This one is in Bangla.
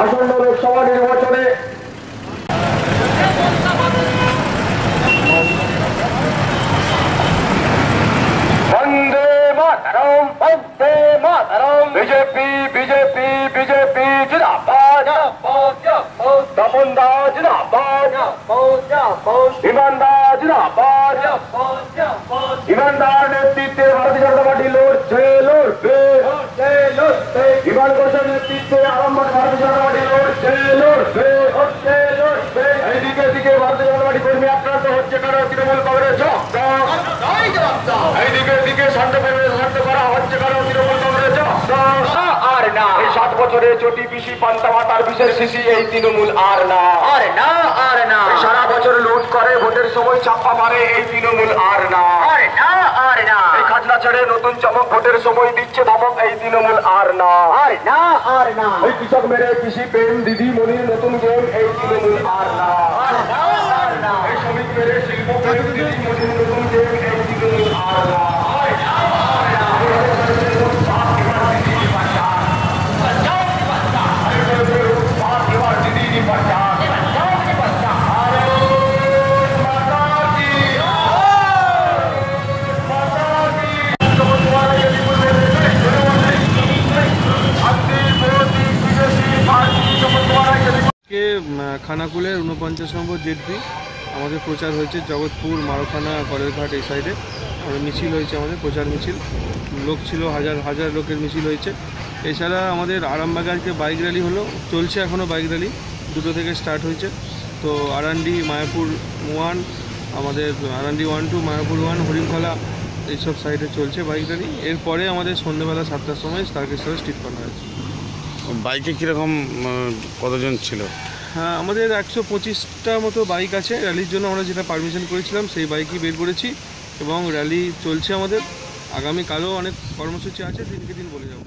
আসন্ন লোকসভা নির্বাচনে বন্দে মাতরম বন্দে মাতরম। বিজেপি বিজেপি বিজেপি জিন্দাবাদ। তপনদা জিন্দাবাদ। ইমানদার জিন্দাবাদ। ইমানদার নেতৃত্বে ভারতীয় জনতা পার্টি লড়ছে লড়বে বিমান ঘোষের নেতৃত্বে আরম্ভ ভারতীয় জনতা পার্টি লড়ছে লড়বে লড়ছে এইদিকে দিকে ভারতীয় জনতা পার্টি কর্মী আক্রান্ত হচ্ছে কারণ তৃণমূল কংগ্রেস। এইদিকে দিকে শান্ত পরিবেশ শান্ত করা হচ্ছে কারণ তৃণমূল কংগ্রেস। আর না। এই সাত বছরে চটি পিসি পান্তা মাতার বিশেষ শিশি এই তৃণমূল আর না। আর না আর না। সারা বছর লুট করে ভোটের সময় চাপা মারে এই তৃণমূল আর না। আর না। এই ছেড়ে নতুন চমক ভোটের সময় দিচ্ছে ধমক এই তৃণমূল আর না। আর না আর না। ওই কৃষক মেরে কৃষি প্রেম দিদি মনির নতুন গেম এই তৃণমূল আর না। আর না আর না। এই শ্রমিক মেরে শিল্প প্রেম দিদি মনির নতুন গেম এই তৃণমূল আর না কে উম, খানাকুলের উনপঞ্চাশ নম্বর জেডপি আমাদের প্রচার হয়েছে জগৎপুর মারোখানা কলেরঘাট এই সাইডে। আমাদের মিছিল হয়েছে আমাদের প্রচার মিছিল। লোক ছিল হাজার হাজার লোকের মিছিল হয়েছে। এছাড়া আমাদের আরামবাগে আজকে বাইক র্যালি হলো চলছে এখনও বাইক র্যালি দুটো থেকে স্টার্ট হয়েছে। তো আরান্ডি মায়াপুর ওয়ান আমাদের Arandi one two Mayapur one Harinkhola এইসব সাইডে চলছে বাইক র্যালি। এরপরে আমাদের সন্ধ্যেবেলা সাতটার সময় তারকেশ্বরে স্ট্রিট কর্নার আছে। বাইকে কীরকম কতজন ছিল? হ্যাঁ আমাদের একশো পঁচিশটা মতো বাইক আছে। র্যালির জন্য আমরা যেটা পারমিশন করেছিলাম, সেই বাইকই বের করেছি এবং র্যালি চলছে আমাদের। আগামীকালও অনেক কর্মসূচি আছে, দিনকে দিন বলে যাব।